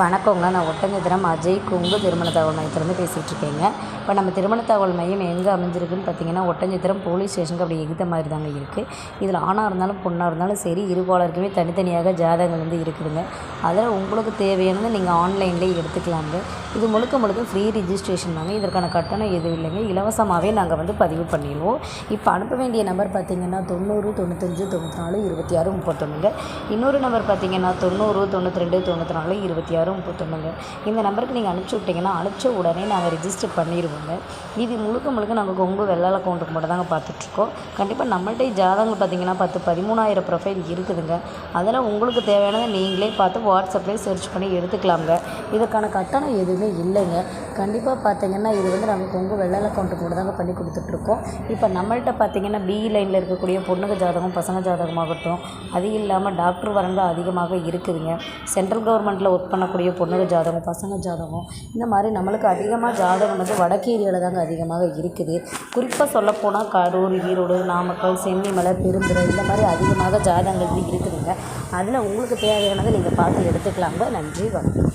வணக்கங்க. நான் ஒட்டஞ்சத்திரம் அஜய் குங்கு திருமண தகவல் மையத்திலேருந்து பேசிகிட்டு இருக்கேங்க இப்போ நம்ம திருமண தகவல் மையம் எங்கே அமைஞ்சிருக்குன்னு பார்த்தீங்கன்னா ஒட்டஞ்சத்திரம் போலீஸ் ஸ்டேஷனுக்கு அப்படி எகுத்த மாதிரி தாங்க இருக்குது இதில் ஆணாக இருந்தாலும் பொண்ணாக இருந்தாலும் சரி இருபாலருக்குமே தனித்தனியாக ஜாதகங்கள் வந்து இருக்குதுங்க. அதில் உங்களுக்கு தேவையானதை நீங்கள் ஆன்லைன்லேயே எடுத்துக்கலாங்க. இது முழுக்க முழுக்க ஃப்ரீ ரிஜிஸ்ட்ரேஷன் தாங்க. இதற்கான கட்டணம் எதுவும் இல்லைங்க. இலவசமாகவே நாங்கள் வந்து பதிவு பண்ணிடுவோம். இப்போ அனுப்ப வேண்டிய நம்பர் பார்த்தீங்கன்னா தொண்ணூறு தொண்ணூத்தஞ்சு தொண்ணூற்றி நாலு இருபத்தி ஆறு முப்பத்தொன்றுங்க இன்னொரு நம்பர் பார்த்தீங்கன்னா தொண்ணூறு தொண்ணூற்றி ரெண்டு தொண்ணூற்றி நாலு இருபத்தி ஆறு முப்பத்தொன்றுங்க இந்த நம்பருக்கு நீங்கள் அனுப்பிச்சி விட்டிங்கன்னா அனுப்பிச்ச உடனே நாங்கள் ரிஜிஸ்டர் பண்ணிடுவோங்க இது முழுக்க முழுக்க நாங்கள் கொங்கு வெள்ளாள அக்கௌண்ட்டுக்கு மட்டும் தாங்க பார்த்துட்ருக்கோம். கண்டிப்பாக நம்மள்ட்ட ஜாதகங்கள் பார்த்தீங்கன்னா பத்து பதிமூணாயிரம் ப்ரொஃபைல் இருக்குதுங்க. அதில் உங்களுக்கு தேவையானதை நீங்களே பார்த்து வாட்ஸ்அப்லேயே சர்ச் பண்ணி எடுத்துக்கலாங்க இதுக்கான கட்டணம் எதுவுமே இல்லைங்க. கண்டிப்பாக பார்த்தீங்கன்னா இது வந்து நாங்கள் கொங்கு வெள்ளாள அக்கௌண்ட்டுக்கு மட்டும் தாங்க பண்ணி கொடுத்துட்ருக்கோம். இப்போ நம்மள்கிட்ட பார்த்தீங்கன்னா பி லைனில் இருக்கக்கூடிய பொண்ணுங்க ஜாதகம் பசங்க ஜாதகமாகட்டும் அது இல்லாமல் டாக்டர் வரங்க அதிகமாக இருக்குதுங்க. சென்ட்ரல் கவர்மெண்ட்டில் ஒர்க் பண்ணக்கூடிய பொண்ணுங்க ஜாதகம் பசங்க ஜாதகம் இந்த மாதிரி நம்மளுக்கு அதிகமாக ஜாதகம் வந்து வடக்கு ஏரியாவில் தாங்க அதிகமாக இருக்குது. குறிப்பாக சொல்லப்போனால் கரூர் ஈரோடு நாமக்கல் சென்னிமலை பெருந்துறை இந்த மாதிரி அதிகமாக ஜாதகங்கள் வந்து இருக்குதுங்க. அதில் உங்களுக்கு தேவையானதை நீங்கள் பார்த்து எடுத்துக்கலாங்க. நன்றி வணக்கம்.